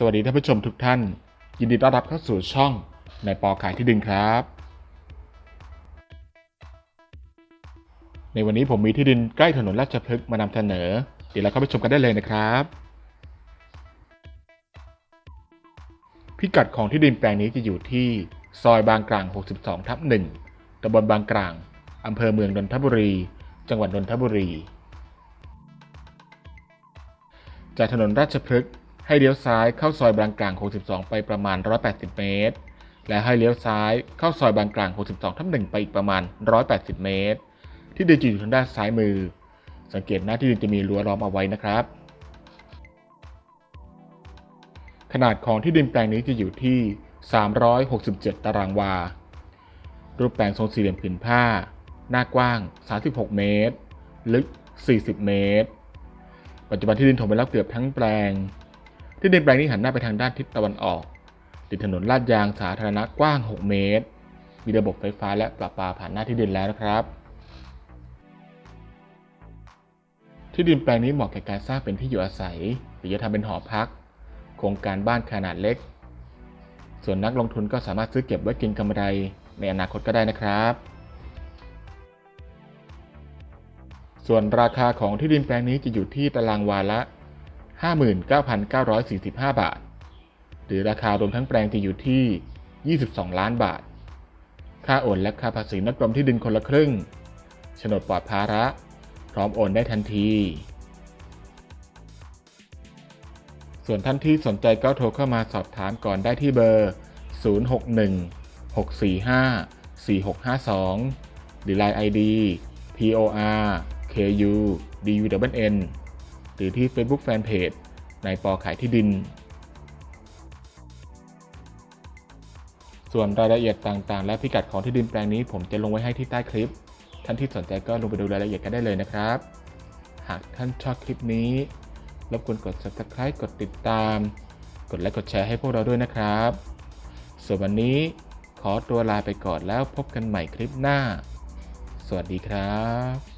สวัสดีท่านผู้ชมทุกท่าน ยินดีต้อนรับเข้าสู่ช่องในปอขายที่ดินครับ ในวันนี้ผมมีที่ดินใกล้ถนนราชพฤกษ์มานำเสนอ เดี๋ยวเราเข้าไปชมกันได้เลยนะครับ พิกัดของที่ดินแปลงนี้จะอยู่ที่ซอยบางกลาง 62 ทับ 1ตำบลบางกลางอำเภอเมืองนนทบุรี จังหวัดนนทบุรี จากถนนราชพฤกษ์ ให้เลี้ยวซ้ายเข้าซอยบางกลาง 62 ไปประมาณ 180 เมตร และให้เลี้ยวซ้ายเข้าซอยบางกลาง 62ทับ1ไปอีกประมาณ 180 เมตร ที่ดินจะอยู่ทางด้านซ้ายมือ สังเกตหน้าที่ดินจะมีรั้วล้อมเอาไว้นะครับ ขนาดของที่ดินแปลงนี้จะอยู่ที่ 367 ตารางวา รูปแปลงทรงสี่เหลี่ยมผืนผ้า หน้ากว้าง 36 เมตร ลึก 40 เมตร ปัจจุบันที่ดินถมไปแล้วเกือบทั้งแปลง ที่ดินแปลงนี้หันหน้าไปทางด้านทิศตะวันออกติดถนนลาดยางสาธารณะกว้าง 6 เมตร มีระบบไฟฟ้าและประปาผ่านหน้าที่ดินแล้วนะครับ ที่ดินแปลงนี้เหมาะแก่การสร้างเป็นที่อยู่อาศัย หรือจะทำเป็นหอพัก โครงการบ้านขนาดเล็ก ส่วนนักลงทุนก็สามารถซื้อเก็บไว้เกินกำไร ในอนาคตก็ได้นะครับ ส่วนราคาของที่ดินแปลงนี้จะอยู่ที่ตารางวาละ 59,945 บาท หรือราคารวมทั้งแปลงจะอยู่ที่ 22 ล้านบาท ค่าโอนและค่าภาษีนักรมที่ดินคนละครึ่งโฉนดปลอดภาระ พร้อมโอนได้ทันที ส่วนท่านที่สนใจก็โทรเข้ามาสอบถามก่อนได้ที่เบอร์ 061 645 4652 หรือ Line ID POR KU DUN หรือที่ Facebook Fanpage ในปอขายที่ดิน ส่วนรายละเอียดต่างๆ และพิกัดของที่ดินแปลงนี้ ผมจะลงไว้ให้ที่ใต้คลิป ท่านที่สนใจก็ลงไปดูรายละเอียดกันได้เลยนะครับ หากท่านชอบคลิปนี้รบกวนกด subscribe กดติดตาม กดไลค์กดแชร์ให้พวกเราด้วยนะครับ ส่วนวันนี้ขอตัวลาไปก่อนแล้วพบกันใหม่คลิปหน้า สวัสดีครับ